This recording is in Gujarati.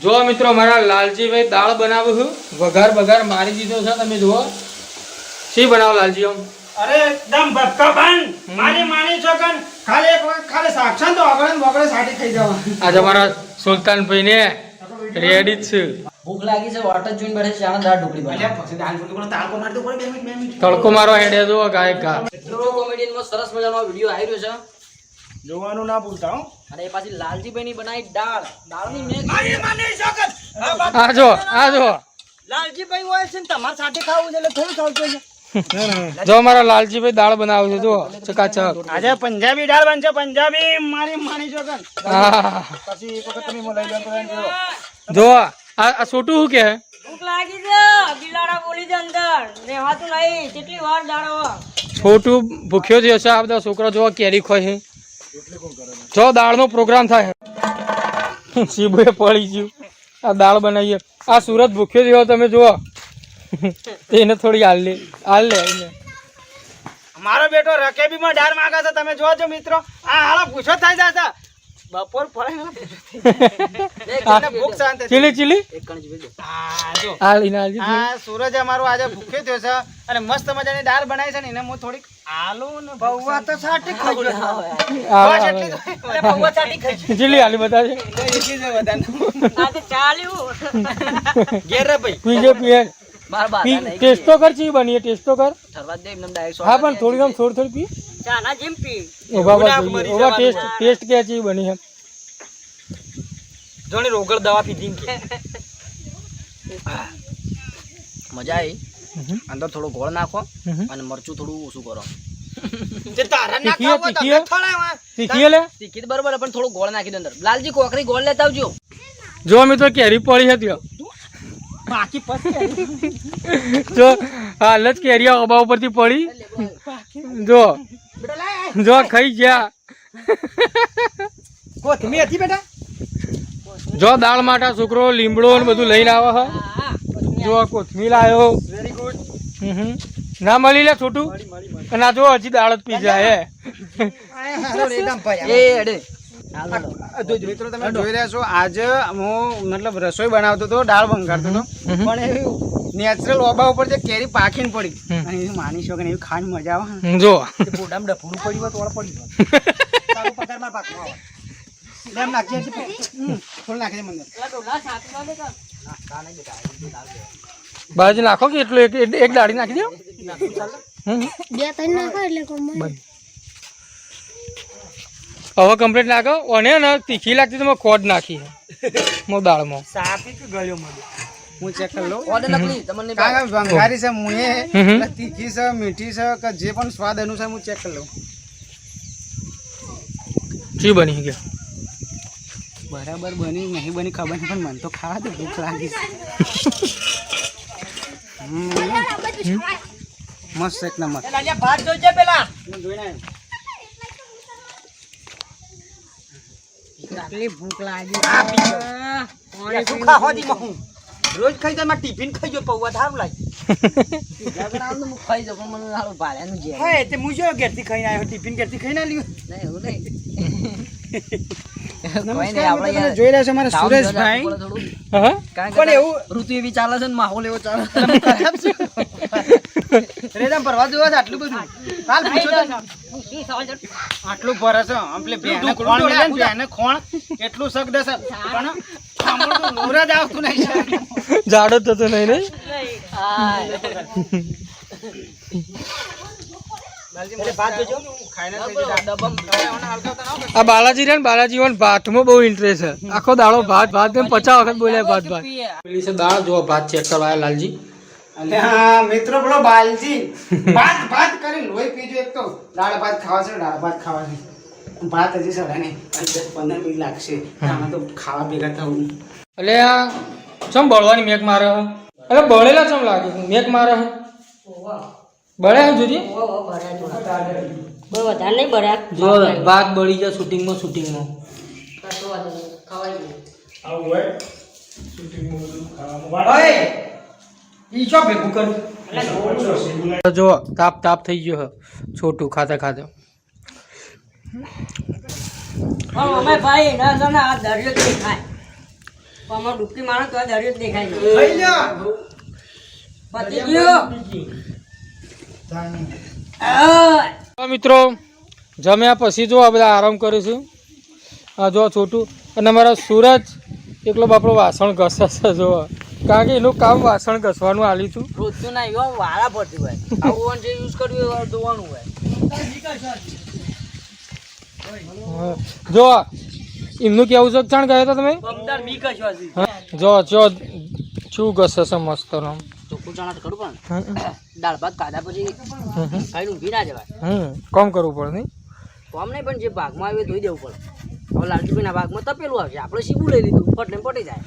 જો મિત્રો મારા લાલજીભાઈ દાળ બનાવું છું વઘાર વઘાર મારી દીધો છે તમે જુઓ. શી બનાવો લાલજી આમ? અરે એકદમ ભપકા બંધ મારી માની છોકન ખાલી એક વખત ખાલી સાક્ષાત તો આગળ બગડે સાટી ખાઈ જવા. આજે મારા સુલતાનભાઈ ને રેડી જ છે. ભૂખ લાગી છે વાટ જ જોઈને બેઠે છે દાળ ઢોકળી. પછી કોણ મારતો પડે મિનિટ મિનિટ. તડકો મારો હેડે ગાયક ગા મિત્રો કોમેડિયનમાં સરસ મજાનો વીડિયો આવી રહ્યો છે. જોવાનું ના ભૂલતા હો. અને એ પાછી લાલજીભાઈની બનાવી દાળ. દાળની મેં મારી માની છોકન આ જો આ જો. લાલજીભાઈ હોય છે ને તમારે સાથે ખાવું છે એટલે થોડું ખાવું છે જો મારા લાલજીભાઈ દાળ બનાવે છે જો. ચકાચક. આજે પંજાબી દાળ બનશે પંજાબી મારી માની આ પછી એક વખત તમે મને લઈ જાઓ જો આ આ છોટું શું કે? ભૂખ લાગી છે. બિલાડા બોલી છે અંદર. રહેવાતું નહીં. કેટલી વાર દાડો. છોટું ભૂખ્યો થયો છે આ બધા છોકરા જોવા કેરી ખોય છે. જો દાળનો પ્રોગ્રામ થાય. શીબુએ પડી ગયું. આ દાળ બનાવીએ. આ સુરત ભૂખ્યો થયો તમે જુઓ. એને થોડી હાલ લે હાલ લે મારો બેટો રકેબી માં ડાર માંગે છે તમે જોજો મિત્રો. આ હાલો પૂછો થાય છે. બપોર પડે ભૂખ શાંત ચીલી ચીલી? જીવી આ સૂરજ અમારો આજે ભૂખ્યો થયો છે. અને મસ્ત મજાની દાળ બનાવી છે ને એને હું થોડીક ટેસ્ટ કર ચી બની ટેસ્ટ કર. હા પણ થોડી આમ થોડી થોડી પી. ચાના જેમ પી. ટેસ્ટ ટેસ્ટ કે ચી બની હે જોની રોગળ દવા પીધી ને કે. મજા આવી. અંદર થોડો ગોળ નાખો અને મરચું થોડું ઓછું કરો. હે, હે? બરોબર પણ થોડું ગોળ નાખી દો અંદર. લાલજી કોકરી ગોળ લેતા આવજો. જો અમે તો કેરી પડી હતી. બાકી જો હાલ જ અબા ઉપરથી પડી. જો જો ખાઈ ગયા. કોથમીર હતી બેટા? જો દાળ માટા છોકરો લીમડો ને બધું લઈને આવે છે જો કોથમીર આવ્યો વેરી ગુડ ના મળી લે છોટું? ના જો હજી દાળ જ પી જાય એ મિત્રો તમે જોઈ રહ્યા છો આજે હું મતલબ રસોઈ બનાવતો હતો દાળ બંગાળતો હતો પણ એવું નેચરલ ઓબા ઉપર જે કેરી પાકીને પડી. અને માની શકો ને એવી ખાવાની મજા આવે. જો. બોડામાં ડફોડું પડ્યું હોય તો હોય. તારું આવે. લે એમ નાખજે થોડું નાખી દે મને. બાજુ નાખો કે એટલું એક એક- દાડી નાખી દો હમ. બે ત્રણ નાખો એટલે. હવે કમ્પ્લીટ નાખો. અને ને તીખી લાગતી તો મેં ખોટ નાખી મો દાળમાં. સાપી કે ગળ્યો મને? હું ચેક કરી લઉં. ઓર્ડર નકલી તમને નહીં કારણ છે મુએ તીખી છે મીઠી છે કે જે પણ સ્વાદ અનુસાર હું ચેક કરી લઉં. શી બની ગયા? બરાબર બની નહીં બની ખબર નહીં પણ મને તો ખાવા દે ભૂખ લાગી મસ્ત એક નંબર. ભાત જોઈજે પેલા. જોઈને ભૂખ લાગી રોજ ખાઈ જાય મારે ટિફિન ખાઈ ગયો પૌવા સારું લાગે તો ખાઈ જાઉં પણ મને ભાડ્યાનું હા તે હું જો ઘેરથી ખાઈને આવ્યો ટિફિન ઘેરથી ખાઈને આવ્યો નહીં એવું નહીં. નમસ્કાર તમે જોઈ રહ્યા છો મારા સુરેશભાઈ. જોડે થોડું. હા કારણ પણ એવું ઋતુ એવી ચાલે છે ને માહોલ એવો ચાલે રેજામ ભરવા જોવા છે આટલું બધું. કાલ પૂછો આટલું ભરે છે આમ પેલે ખોણ મળે ને ભેંને ખોણ એટલું પણ સાંભળો જ આવતું નહીં છે. જાડો થતો નહીં નહીં એટલે ભાત જોજો. મને. આ બાલાજી રે ને બાલાજી વન ભાતમાં બહુ ઇન્ટરેસ્ટ છે. આખો દાડો ભાત ભાત ને પચાસ વખત બોલ્યા ભાત ભાત. પેલી છે દાળ જો ભાત ચેક કરવા આયા લાલજી. મિત્રો પેલો બાલજી. ભાત ભાત કરી લોહી પીજો એક તો. દાળ ભાત ખાવા છે દાળ ભાત ખાવા છે. ભાત હજી સડે નહીં દસ પંદર મિનિટ લાગશે. આમાં તો ખાવા ભેગા થવું એટલે આ ચમ બળવાની મેક મારે? એટલે અરે બળેલા ચમ લાગે? મેક મારે? બળે હે જોજી બહુ વધારે નહીં બળ્યા જો ભાગ બળી જાય શૂટિંગમાં શૂટિંગમાં. ઈ ચો ભેગું કરું? જો તાપ તાપ થઈ ગયો છોટું ખાતા ખાતા. અમે ભાઈ ના ના આ દરિયો જ નહીં ખાય આમાં ડૂબકી મારો તો દરિયો દેખાય છે. લ્યો! પતી ગયો. મિત્રો. જમ્યા પછી જો આ બધા આરામ કરીશું આ જો છોટું. અને અમારા સૂરજ એકલો બાપડો વાસણ ઘસે જો. કારણ કે એનું કામ વાસણ ઘસવાનું આલી છું રોજનું ના એવા વાળા પડતી હોય. આવું જે યુઝ કર્યું હોય ધોવાનું હોય. જો એમનું કેવું છે? જાણ ગયા હતા તમે? જો જો શું ઘસે મસ્ત નો તો દાળ ભાત ખાધા પછી ખાઈને ઊંઘી ના જવાય. કોમ કરવું પડે નહીં? કોમ નહીં પણ જે ભાગમાં આવે ધોઈ દેવું પડે. હવે લાલજીભાઈના ભાગમાં તપેલું આવશે. આપણે સીબું લઈ લીધું પટલે પટી જાય.